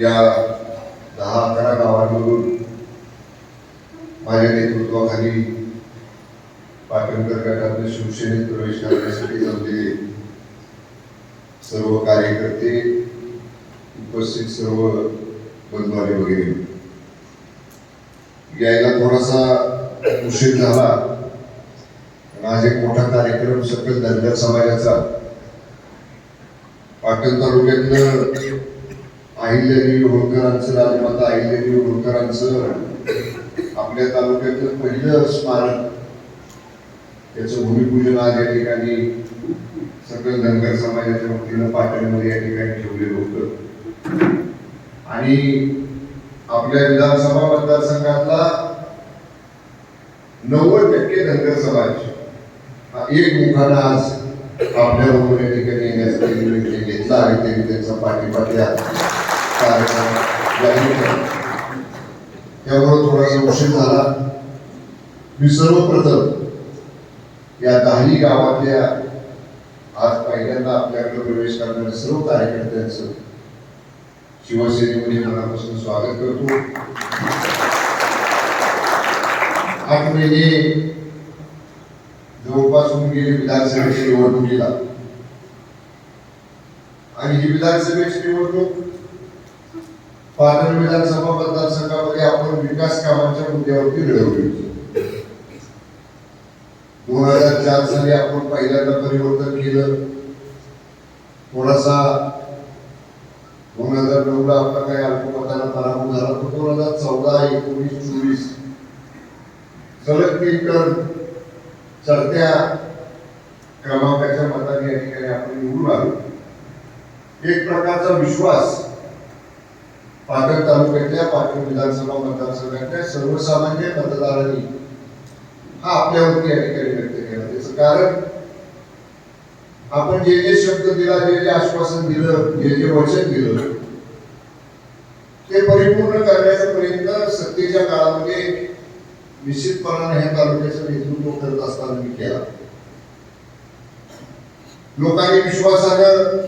या दहा अकरा गावांमधून माझ्या नेतृत्वाखाली पाटणकर गटातून शिवसेनेत प्रवेश करण्यासाठी जमलेले सर्व कार्यकर्ते उपस्थित सर्व बंधुवाले वगैरे. यायला थोडासा उशीर झाला. पण आज एक मोठा कार्यक्रम सकल धनगर समाजाचा. पाटण तालुक्यातलं अहिल्यादेवी होळकरांचं राजमाता अहिल्यादेवी होळकरांचं आपल्या तालुक्यातलं पहिलं स्मारक त्याचं भूमिपूजन आज या ठिकाणी सकल धनगर समाजाच्या वतीनं पाटणमध्ये या ठिकाणी ठेवलेलं होतं. आणि आपल्या विधानसभा मतदारसंघातला नव्वद टक्के धनगर समाज हा एक मुखानं आज आपल्या बरोबर या ठिकाणी येण्याचा निर्णय घेतला आणि त्यांनी त्यांचा पाठिंबा द्या. यावर थोडा थोडासा उशीर झाला. मी सर्वप्रथम या दहाही गावातल्या आज पहिल्यांदा आपल्याकडे प्रवेश करणाऱ्या सर्व कार्यकर्त्यांचं शिवसेनेमध्ये मनापासून स्वागत करतो. आठ महिने जवळपास होऊन गेले विधानसभेच्या निवडणुकीला. आणि ही विधानसभेची निवडणूक पाटण विधानसभा मतदारसंघामध्ये आपण विकास कामांच्या मुद्द्यावरती लढवली दोन हजार चार साली आपण पहिल्यांदा परिवर्तन केलं. थोडासा दोन हजार नऊ ला आपला काही अल्पमताला पराभव झाला तो दोन हजार चौदा एकोणीस चोवीस. सलग तीन टन चढत्या क्रमांकाच्या मताने या ठिकाणी आपण निवडून आलो. एक प्रकारचा विश्वास पाटण तालुक्यातल्या पाटण विधानसभा मतदारसंघातल्या सर्वसामान्य मतदारांनी हा आपल्यावरती या ठिकाणी व्यक्त केला. त्याचं कारण आपण जे जे शब्द दिला जे जे आश्वासन दिलं जे जे वचन दिलं ते परिपूर्ण करण्याचा प्रयत्न सत्तेच्या काळामध्ये निश्चितपणाने ह्या तालुक्याचं नेतृत्व करत असताना मी केला. लोकांनी विश्वासानं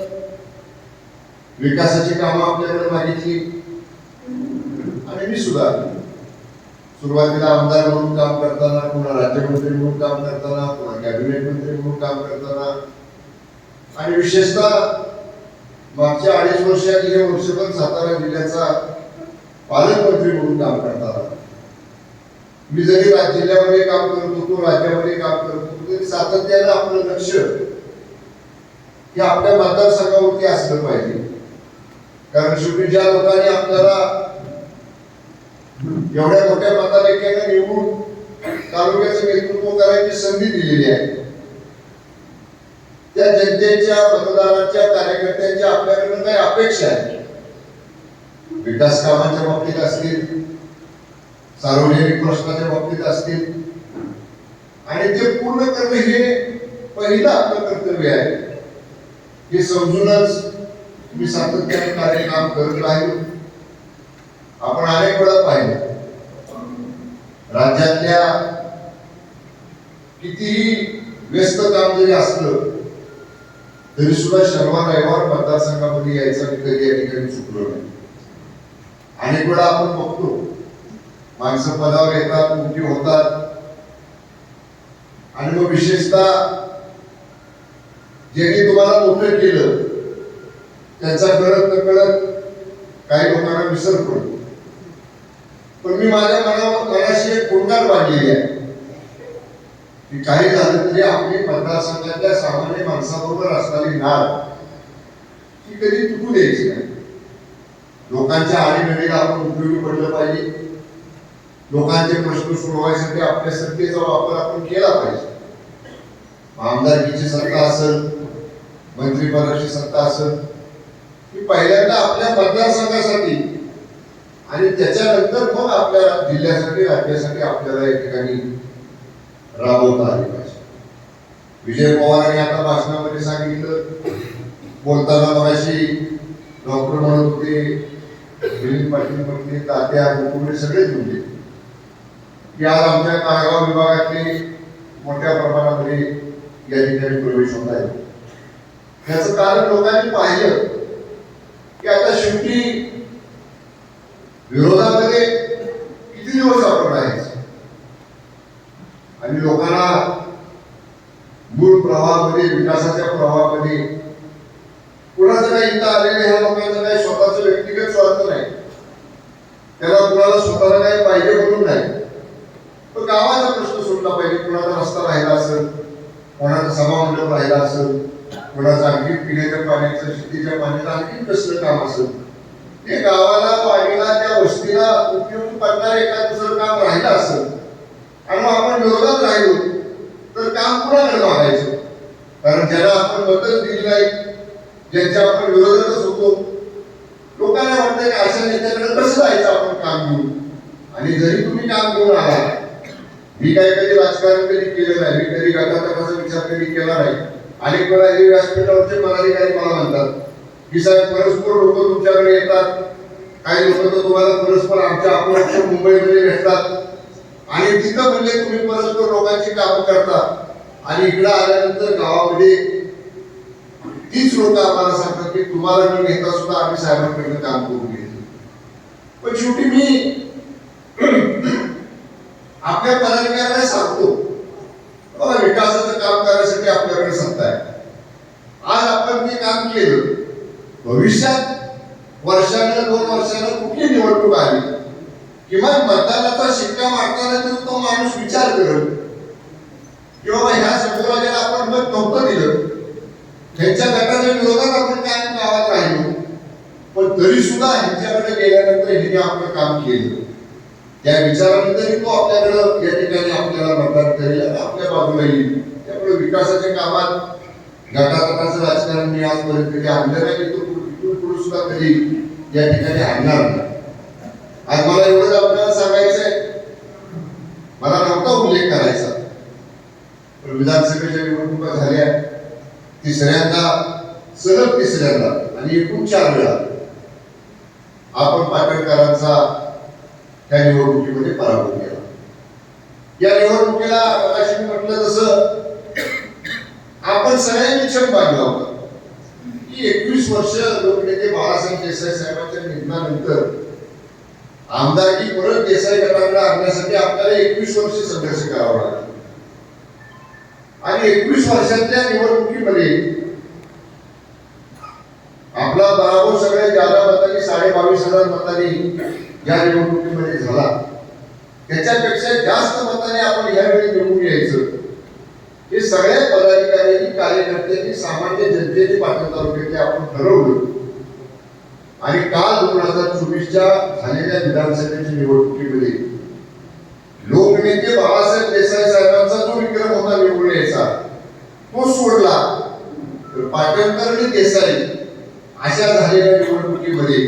विकासाची कामं आपल्याकडे मागितली. आणि मी सुद्धा सुरुवातीला आमदार म्हणून काम करताना पुन्हा राज्यमंत्री म्हणून काम करताना पुन्हा कॅबिनेट मंत्री म्हणून काम करताना आणि विशेषतः मागच्या अडीच वर्षात हे वर्षभर सातारा जिल्ह्याचा पालकमंत्री म्हणून काम करताना. मी जरी जिल्ह्यामध्ये काम करत होतो राज्यामध्ये काम करत होतो तरी सातत्यानं आपलं लक्ष हे आपल्या मतदारसंघावरती असलं पाहिजे. कारण शेवटी ज्या लोकांनी आपल्याला एवढ्या मोठ्या मताधिक्याने निवडून तालुक्याचं नेतृत्व करायची संधी दिलेली आहे. त्या जनतेच्या मतदारांच्या कार्यकर्त्यांच्या आपल्याकडून काही अपेक्षा आहे विकास कामांच्या बाबतीत असतील सार्वजनिक प्रश्नाच्या बाबतीत असतील. आणि ते पूर्ण करणे हे पहिलं आपलं कर्तव्य आहे. हे समजूनच मी सातत्याने काम करत राहिलो. आपण अनेक वेळा पाहिलं राज्यातल्या कितीही व्यस्त काम जरी असलं तरी सुद्धा शनिवार रविवार मतदारसंघामध्ये यायचं मी कधी या ठिकाणी चुकलो नाही. अनेक वेळा आपण बघतो माणसं पदावर येतात मोठी होतात. आणि मग विशेषतः ज्यांनी तुम्हाला मोठं केलं त्यांचा कळत न कळत काही लोकांना विसर पडतो. पण मी माझ्या मनावर मनाशी एक कुंडल बांधलेली आहे. की काही झालं तरी आपली मतदारसंघातल्या सामान्य माणसाबरोबर असणारी नाळ ती कधी तुटू द्यायची नाही. लोकांच्या आडीनडीला आपण उपयोगी पडलं पाहिजे. लोकांचे प्रश्न सोडवायसाठी आपल्या सत्तेचा वापर आपण केला पाहिजे. आमदारकीची सत्ता असेल मंत्रिपदाची सत्ता असेल ही पहिल्यांदा आपल्या मतदारसंघासाठी आणि त्याच्यानंतर मग आपल्या जिल्ह्यासाठी राज्यासाठी आपल्याला या ठिकाणी राबवता आले पाहिजे. विजय पवारांनी आता भाषणामध्ये सांगितलं. बोलताना मगाशी डॉक्टर म्हणत होते मिलिंद पाटील म्हटले तात्या मुकुंडे सगळेच म्हणले की आज आमच्या नागाव विभागातले मोठ्या प्रमाणामध्ये या ठिकाणी प्रवेश होत आहे. त्याचं कारण लोकांनी पाहिलं की आता शेवटी विरोधामध्ये किती दिवस आपण राहायचं? आणि लोकांना मूळ प्रवाहामध्ये विकासाच्या प्रवाहामध्ये कुणाचं काही इथं आलेले ह्या लोकांचं काही स्वतःचं व्यक्तिगत स्वार्थ नाही. त्याला कुणाला स्वतःला काही पाहिजे म्हणून नाही. तो गावाचा प्रश्न सुटला पाहिजे कुणाचा रस्ता राहिला असेल कोणाचा सभामंडप राहिला असेल कोणाचं आणखी पिण्याच्या पाण्याचं शेतीच्या पाण्याचा आणखी प्रश्न काम असेल. ते गावाला पाणीला त्या वस्तीला उपयुक्त पडणार एका दुसरं काम राहिलं असेल आणि मग आपण विरोधात राहिलो तर काम कुणाकडे मागायचं? कारण ज्याला आपण मदत दिली नाही ज्यांच्या आपण विरोधातच होतो लोकांना वाटतं की अशा नेत्याकडे कसं जायचं आपण काम घेऊन? आणि जरी तुम्ही काम घेऊन आला मी काय कधी राजकारण कधी केलं नाही मी कधी गटातटाचा विचार कधी केला नाही अनेक वेळा हे व्यासपीठावरचे पदाधिकारी मला म्हणतात की साहेब परस्पर लोक तुमच्याकडे येतात. काही लोक तर तुम्हाला परस्पर आमच्या अपरोक्ष मुंबईमध्ये भेटतात आणि तिथं म्हणजे तुम्ही परस्पर लोकांची कामं करता. आणि इकडं आल्यानंतर गावामध्ये तीच लोक आम्हाला सांगतात की तुम्हाला न घेता सुद्धा आम्ही साहेबांकडनं काम करून घेतो. पण शेवटी मी आपल्या पदाधिकाऱ्यांना सांगतो बघा विकासाचं काम करण्यासाठी आपल्याकडे सत्ता आहे आज आपण ते काम केलं भविष्यात वर्षानं दोन वर्षानं कुठली निवडणूक आली किमान मतदानाचा शिक्का मारताना तर तो माणूस विचार करेल की बाबा ह्या शंभूराजाला आपण मत नव्हतं दिलं त्यांच्या गटाच्या विरोधात आपण काय गावात राहिलो पण तरी सुद्धा ह्यांच्याकडे गेल्यानंतर ह्यांनी आपलं काम केलं त्या विचारानंतरही तो आपल्याकडं या ठिकाणी आपल्याला मतदान करेल आणि आपल्या बाजूला येईल त्यामुळे विकासाच्या कामात गटागटाचं राजकारण मी आजपर्यंत कधी आणलं नाही तो इथून पुढे सुद्धा कधी या ठिकाणी आणणार आज मला एवढंच आपल्याला सांगायचंय. मला नव्हता उल्लेख करायचा. पण विधानसभेच्या निवडणुका झाल्या. तिसऱ्यांदा सलग तिसऱ्यांदा आणि एकूण चार वेळा आपण पाटणकरांचा त्या निवडणुकीमध्ये पराभव केला. या निवडणुकीला मगाशी मी म्हटलं तसं आपण सगळ्यांनी क्षण बांधला होता. की वीस वर्ष लोकनेते बाळासाहेब देसाई साहेबांच्या निधनानंतर आमदारकी परत देसाई गटाकडे आणण्यासाठी आपल्याला एकवीस वर्ष संघर्ष करावा लागला. आणि एकवीस वर्षातल्या निवडणुकीमध्ये आपला पराभव सगळ्यात जादा मतांनी साडे बावीस हजार मतांनी या निवडणुकीमध्ये झाला. त्याच्यापेक्षा जास्त मताने आपण यावेळी निवडून यायचं. हे सगळ्या पदाधिकाऱ्यांनी कार्यकर्त्यांनी सामान्य जनतेने पाटण तालुक्याचे आपण ठरवलं. आणि काल दोन हजार चोवीसच्या झालेल्या विधानसभेच्या निवडणुकीमध्ये लोकनेते बाळासाहेब देसाई साहेबांचा जो विक्रम होता निवडून यायचा तो सोडला. तर पाटणकर आणि देसाई अशा झालेल्या निवडणुकीमध्ये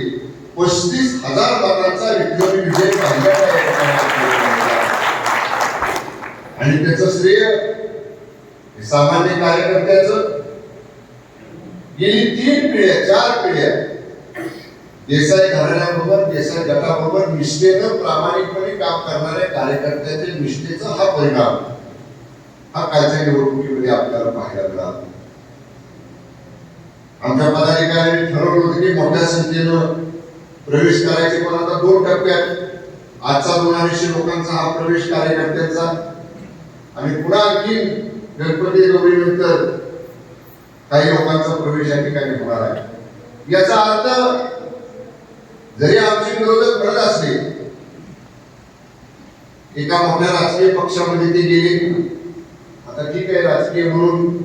पस्तीस हजार मतांचा विक्रमी विजय पाहिला आणि त्याचं श्रेय सामान्य कार्यकर्त्याचं गेली तीन पिढ्या चार पिढ्या देसाई घराण्याबरोबर देसाई गटाबरोबर निष्ठेनं प्रामाणिकपणे काम करणाऱ्या कार्यकर्त्याच्या निष्ठेचा हा परिणाम हा कालच्या निवडणुकीमध्ये आपल्याला पाहायला मिळाला. आमच्या पदाधिकाऱ्यांनी ठरवलं होतं की मोठ्या संख्येनं प्रवेश करायचे पण आता दोन टप्प्यात आजचा दोन अडीचशे लोकांचा हा प्रवेश कार्यकर्त्यांचा. आणि पुन्हा आणखी गणपती गौरीनंतर काही लोकांचा प्रवेश या ठिकाणी होणार आहे. याचा अर्थ जरी आमचे विरोधक म्हणत असले एका मोठ्या राजकीय पक्षामध्ये ते गेले आता ठीक आहे राजकीय म्हणून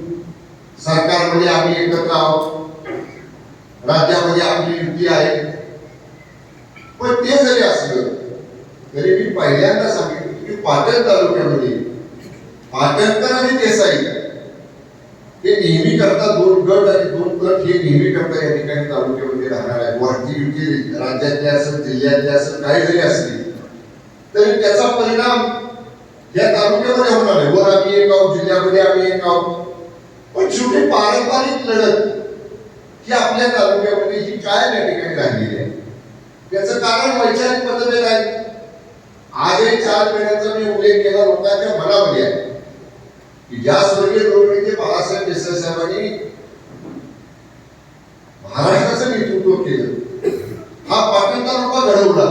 सरकारमध्ये आम्ही एकत्र आहोत राज्यामध्ये आपली युती आहे. पण ते जरी असलं तरी मी पहिल्यांदा सांगितलं की पाटण तालुक्यामध्ये पाटणकर आणि देसाई हे नेहमी करता दोन गट आणि दोन गट हे नेहमी करता या ठिकाणी तालुक्यामध्ये राहणार आहे वरती युती राज्यातले असेल जिल्ह्यातले असं काही जरी असली. तरी त्याचा परिणाम या तालुक्यामध्ये होणार आहे. वर आम्ही एक आहोत जिल्ह्यामध्ये आम्ही एक आहोत. पण शेवटी पारंपरिक लढत ही आपल्या तालुक्यामध्ये ही काय या ठिकाणी राहिलेली आहे. याचं कारण वैचारिक मतभेद आहे आजही चार पिढ्यांचा मी उल्लेख केला लोकांच्या मनामध्ये आहे. की ज्या स्वर्गीय लोकनेते बाळासाहेब देसाई साहेबांनी महाराष्ट्राचं नेतृत्व केलं हा पाटण तालुका घडवला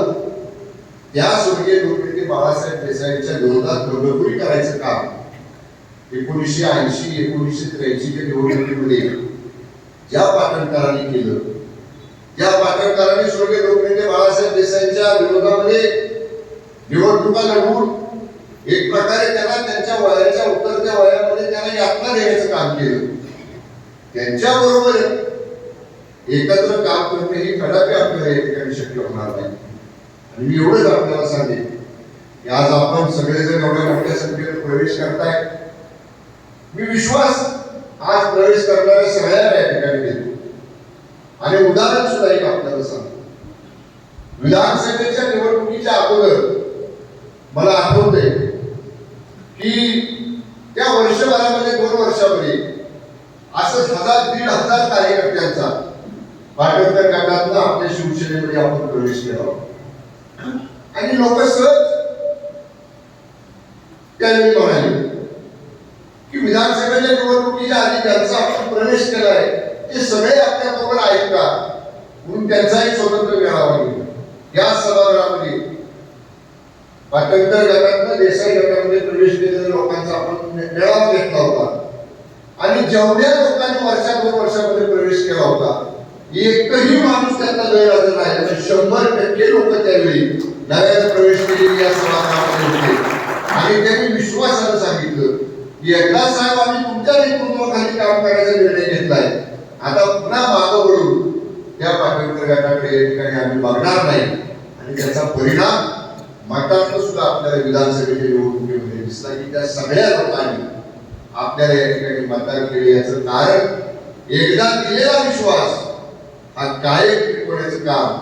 त्या स्वर्गीय लोकनेते बाळासाहेब देसाईंच्या विरोधात बंडखोरी करायचं काम एकोणीसशे ऐंशी एकोणीसशे त्र्याऐंशीच्या निवडणुकीमध्ये ज्या पाटणकरांनी केलं त्या पाटणकरांनी स्वर्गीय लोकनेते बाळासाहेब देसाईंच्या विरोधामध्ये निवडणुका लढवून एक प्रकारे त्यांना त्यांच्या वयाच्या उतरत्या वयामध्ये त्यांना यातना देण्याचं काम केलं. त्यांच्या बरोबर एकत्र काम करणे ही कदापि आपल्याला या ठिकाणी शक्य होणार नाही. आणि मी एवढंच आपल्याला सांगेन की आज आपण सगळेजण एवढ्या मोठ्या संख्येने प्रवेश करताय. मी विश्वास आज प्रवेश करणाऱ्या सगळ्यांना या ठिकाणी देतो. आणि उदाहरण सुद्धा एक आपल्याला सांगतो. विधानसभेच्या निवडणुकीच्या अगोदर मला आठवत की त्या वर्षभरामध्ये दोन वर्षामध्ये असं हजार दीड हजार कार्यकर्त्यांचा पाटणकर गटातनं आपल्या शिवसेनेमध्ये आपण प्रवेश केला आणि लोक सहज त्यावेळी म्हणाले की विधानसभेच्या निवडणुकीच्या आधी ज्यांचा आपण प्रवेश केलाय ते सगळे आपल्या बरोबर आहेत का? म्हणून त्यांचाही स्वतंत्र मेळावा घेतला या सभागृहामध्ये पाटणकर गटातनं देसाई गटामध्ये प्रवेश केलेल्या लोकांचा आपण मेळावा घेतला होता. आणि जेवढ्या लोकांनी वर्षाभर वर्षामध्ये प्रवेश केला होता एकही माणूस त्यांना गैरहजर राहिला नाही. म्हणजे शंभर टक्के लोक त्यावेळी नव्याने प्रवेश केलेली या सभागृहामध्ये होते. आणि त्यांनी विश्वासानं सांगितलं की एकदा साहेब आम्ही तुमच्या नेतृत्वाखाली काम करायचा निर्णय घेतलाय. आता पुन्हा मागं वळून त्या पाटणकर गटाकडे या ठिकाणी आम्ही बघणार नाही. आणि त्याचा परिणाम म्हणतात सुद्धा आपल्याला विधानसभेच्या निवडणुकीमध्ये दिसला की त्या सगळ्या लोकांनी आपल्याला या ठिकाणी मतदान केले याचं कारण एकदा दिलेला विश्वास हा कायम टिकवण्याचं काम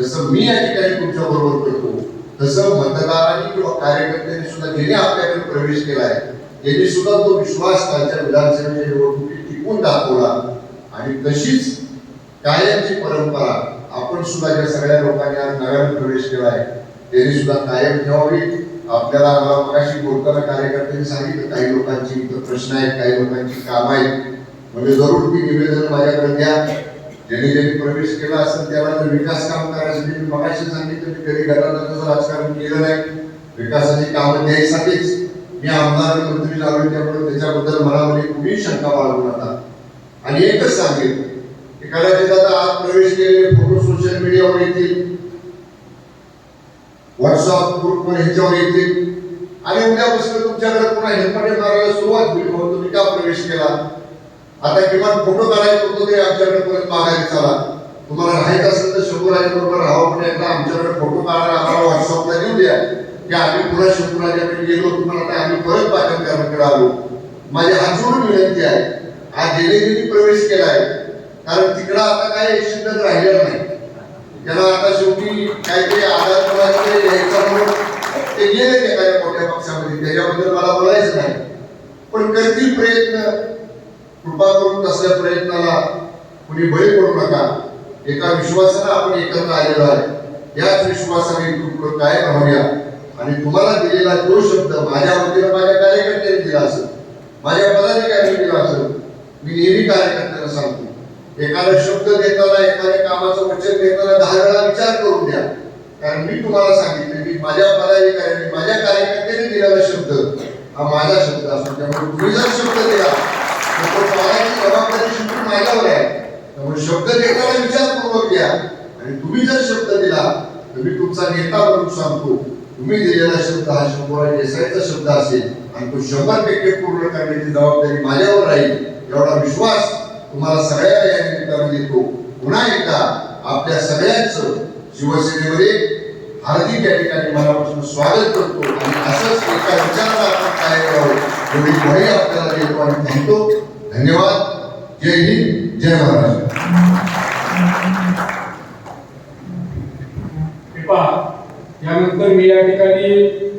जसं मी या ठिकाणी तुमच्या बरोबर करतो तसं मतदारांनी किंवा कार्यकर्त्यांनी सुद्धा ज्याने आपल्याकडे प्रवेश केलाय त्यांनी सुद्धा तो विश्वास त्यांच्या विधानसभेच्या निवडणुकीत टिकून दाखवला. आणि तशीच कायमची परंपरा आपण सुद्धा ज्या सगळ्या लोकांनी आज नव्याने प्रवेश केलाय त्यांनी सुद्धा कायम ठेवावी. आपल्याला मला मगाशी बोलताना कार्यकर्त्यांनी सांगितलं काही लोकांची इथं प्रश्न आहेत काही लोकांची काम आहेत. म्हणजे जरूर ती निवेदन माझ्याकडे द्या. ज्यांनी ज्यांनी प्रवेश केला असेल त्याला जर विकास काम करण्यासाठी मी मगाशी सांगितलं की कधी घरात राजकारण केलं नाही. विकासाची कामं द्यायसाठीच मी आमदार मंत्री झालो त्यामुळे त्याच्याबद्दल मनामध्ये म्हणजे कुणीही शंका बाळगू नका. आणि एकच सांगेल की कदाचित आता आज प्रवेश केलेले फोटो सोशल मीडियावर येतील. व्हॉट्सअप ग्रुपवर ह्याच्यावर येतील आणि उद्यापासून तुमच्याकडे पुन्हा हेल्मेट मारायला सुरुवात होईल म्हणून तुम्ही का प्रवेश केला? आता किमान फोटो काढायचा होतो ते आमच्याकडे परत मागायला चला. तुम्हाला राहायचं असेल तर शंभूराजे बरोबर राहावं पण एकदा आमच्याकडे फोटो काढायला आम्हाला व्हॉट्सअपला देऊ द्या की आम्ही पुन्हा शंभूराजाकडे गेलो तुम्हाला आता आम्ही परत पाटणकरांकडे आलो. माझी हात जोडून विनंती आहे हा जेणे प्रवेश प्रवेश आहे कारण तिकडं आता काय शिल्लक राहिलेलं नाही. त्याला आता शेवटी काहीतरी आधार पुरावे यायचा म्हणून ते गेले एखाद्या मोठ्या पक्षामध्ये. त्याच्याबद्दल मला बोलायचं नाही. पण करतील प्रयत्न. कृपा करून तसल्या प्रयत्नाला कुणी बळी पडू नका. एका विश्वासानं आपण एकत्र आलेलो आहे. याच विश्वासाने इथून काय कायम राहूया. आणि तुम्हाला दिलेला जो शब्द माझ्या वतीनं माझ्या कार्यकर्त्यांनी दिला असेल. माझ्या पदाधिकाऱ्यांनी दिला असेल. मी नेहमी कार्यकर्त्यांना सांगतो. एखादा शब्द देताना एखाद्या कामाचं वचन देताना दहा वेळा विचार करून द्या. कारण मी तुम्हाला सांगितलं मी माझ्या पदाधिकाऱ्यांनी माझ्या कार्यकर्त्यांनी दिलेला शब्द हा माझा शब्द असतो. त्यामुळे तुम्ही जर शब्द दिला तर तो जबाबदारी शेवटी माझ्यावर आहे त्यामुळे शब्द देताना विचारपूर्वक द्या आणि तुम्ही जर शब्द दिला तर मी तुमचा नेता म्हणून सांगतो तुम्ही दिलेला शब्द हा शंभर देसाईचा शब्द असेल आणि तो शंभर टक्के पूर्ण करण्याची जबाबदारी माझ्यावर राहील एवढा विश्वास तुम्हाला सगळ्या या निमित्तानं देतो पुन्हा एकदा आपल्या सगळ्यांचं शिवसेनेमध्ये हार्दिक या ठिकाणी मनापासून स्वागत करतो. आणि असंच एका विचाराला आपण काय करावं एवढी ग्वाही आपल्याला देतो आणि म्हणतो धन्यवाद. जय हिंद जय महाराष्ट्र. कृपा यानंतर मी या ठिकाणी